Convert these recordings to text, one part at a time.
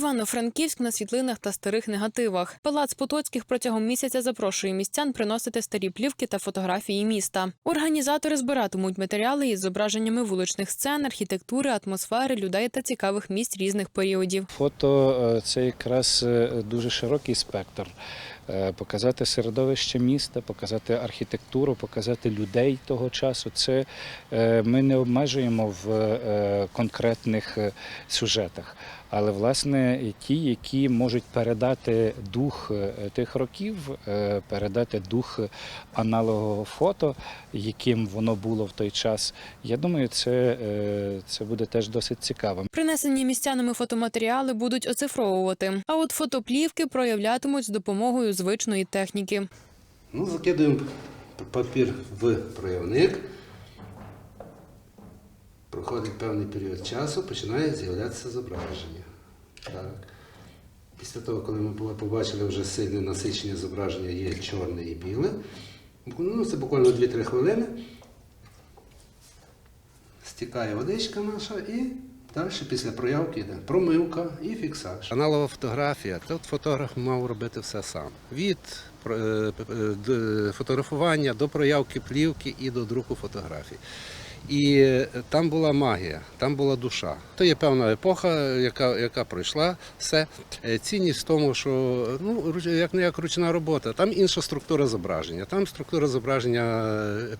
Івано-Франківськ на світлинах та старих негативах. Палац Потоцьких протягом місяця запрошує містян приносити старі плівки та фотографії міста. Організатори збиратимуть матеріали із зображеннями вуличних сцен, архітектури, атмосфери, людей та цікавих місць різних періодів. Фото е, це якраз е, дуже широкий спектр. Е, Показати середовище міста, показати архітектуру, показати людей того часу. Це ми не обмежуємо в конкретних сюжетах. Але власне ті, які можуть передати дух е, тих років, е, передати дух аналогового фото, яким воно було в той час. Я думаю, це, е, це буде теж досить цікаво. Принесені містянами фотоматеріали будуть оцифровувати, а от фотоплівки проявлятимуть з допомогою звичної техніки. Ну, закидуємо папір в проявник. Проходить певний період часу, починає з'являтися зображення. Після того, коли ми побачили вже сильне насичення зображення, є чорне і біле. Ну, це буквально 2-3 хвилини. Стікає водичка наша і далі після проявки йде промивка і фіксаж. Аналогова фотографія. Тут фотограф мав робити все сам. Від е, е, фотографування до проявки плівки і до друку фотографій. І е, там була магія, там була душа. То є певна епоха, яка, яка пройшла все. Е, Цінність в тому, що ну, як не як ручна робота, там інша структура зображення. Там структура зображення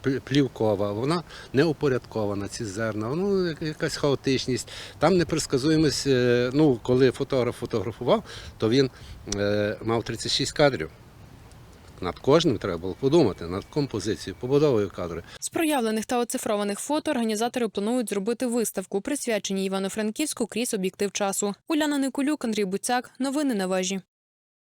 е, плівкова, вона не упорядкована, ці зерна, ну, якась хаотичність. Там непредсказуємость, ну, коли фотограф фотографував, то він е, мав 36 кадрів. Над кожним треба було подумати, над композицією, побудовою кадру. З проявлених та оцифрованих фото організатори планують зробити виставку, присвячені Івано-Франківську крізь об'єктив часу. Уляна Никулюк, Андрій Буцяк. Новини на вежі.